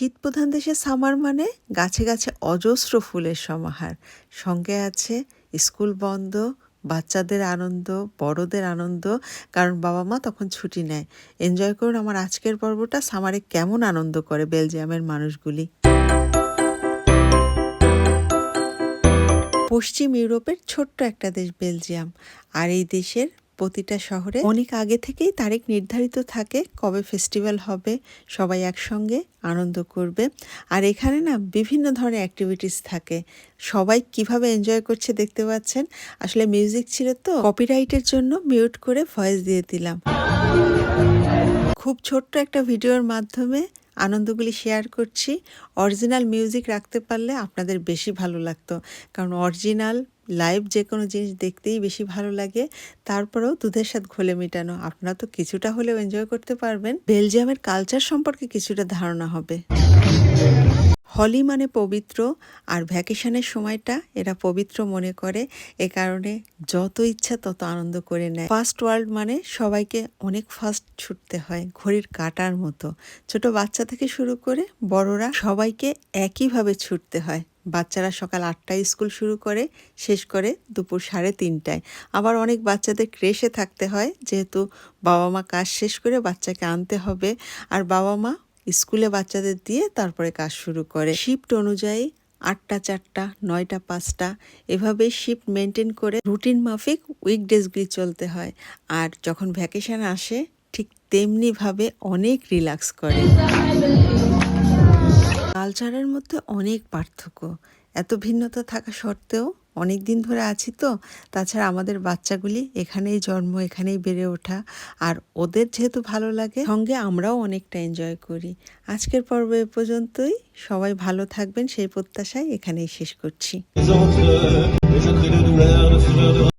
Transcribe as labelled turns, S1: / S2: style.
S1: শীতপ্রধান দেশে সামার মানে গাছে গাছে অজস্র ফুলের সমাহার। সঙ্গে আছে স্কুল বন্ধ, বাচ্চাদের আনন্দ, বড়দের আনন্দ, কারণ বাবা মা তখন ছুটি নেয়। এনজয় করুন আমার আজকের পর্বটা। সামারে কেমন আনন্দ করে বেলজিয়ামের মানুষগুলি। পশ্চিম ইউরোপের ছোট্ট একটা দেশ বেলজিয়াম। আর এই দেশের প্রতিটা শহরে। অনেক আগে থেকেই তারিখ নির্ধারিত থাকে কবে ফেস্টিভ্যাল হবে, সবাই একসঙ্গে আনন্দ করবে। আর এখানে না বিভিন্ন ধরনের অ্যাক্টিভিটিস থাকে। সবাই কীভাবে এনজয় করছে দেখতে পাচ্ছেন? আসলে মিউজিক ছিল তো কপিরাইটের জন্য মিউট করে ভয়েস দিয়ে দিলাম। খুব ছোট্ট একটা ভিডিওর মাধ্যমে আনন্দগুলি শেয়ার করছি। অরিজিনাল মিউজিক রাখতে পারলে আপনাদের বেশি ভালো লাগতো। কারণ অরিজিনাল লাইভ যে কোনো জিনিস দেখতেই বেশি ভালো লাগে। তারপরেও দুধের সাথে ঘোলে মেটানো। আপনারা তো কিছুটা হলেও এনজয় করতে পারবেন। বেলজিয়ামের কালচার সম্পর্কে কিছুটা ধারণা হবে। হলি মানে পবিত্র আর ভ্যাকেশনের সময়টা এরা পবিত্র মনে করে। এ কারণে যত ইচ্ছা তত আনন্দ করে নেয়। ফার্স্ট ওয়ার্ল্ড মানে সবাইকে অনেক ফাস্ট ছুটতে হয় ঘড়ির কাটার মতো। ছোট বাচ্চা থেকে শুরু করে বড়রা সবাইকে একইভাবে ছুটতে হয়। বাচ্চারা সকাল আটটায় স্কুল শুরু করে, শেষ করে দুপুর সাড়ে তিনটায়। আবার অনেক বাচ্চাদের ক্রেশে থাকতে হয়, যেহেতু বাবা মা কাজ শেষ করে বাচ্চাকে আনতে হবে। আর বাবা মা স্কুলে বাচ্চাদের দিয়ে তারপরে কাজ শুরু করে। শিফট অনুযায়ী আটটা, চারটা, নয়টা, পাঁচটা, এভাবে শিফট মেনটেন করে রুটিন মাফিক উইকডেজগুলি চলতে হয়। আর যখন ভ্যাকেশন আসে, ঠিক তেমনিভাবে অনেক রিল্যাক্স করে। কালচারের মধ্যে অনেক পার্থক্য। এত ভিন্নতা থাকা সত্ত্বেও অনেক দিন ধরে আছি তো, তাছাড়া আমাদের বাচ্চাগুলি এখানেই জন্ম, এখানেই বেড়ে ওঠা। আর ওদের যেহেতু ভালো লাগে, সঙ্গে আমরাও অনেকটা এনজয় করি। আজকের পর্ব এ পর্যন্তই। সবাই ভালো থাকবেন। সেই প্রত্যাশায় এখানেই শেষ করছি।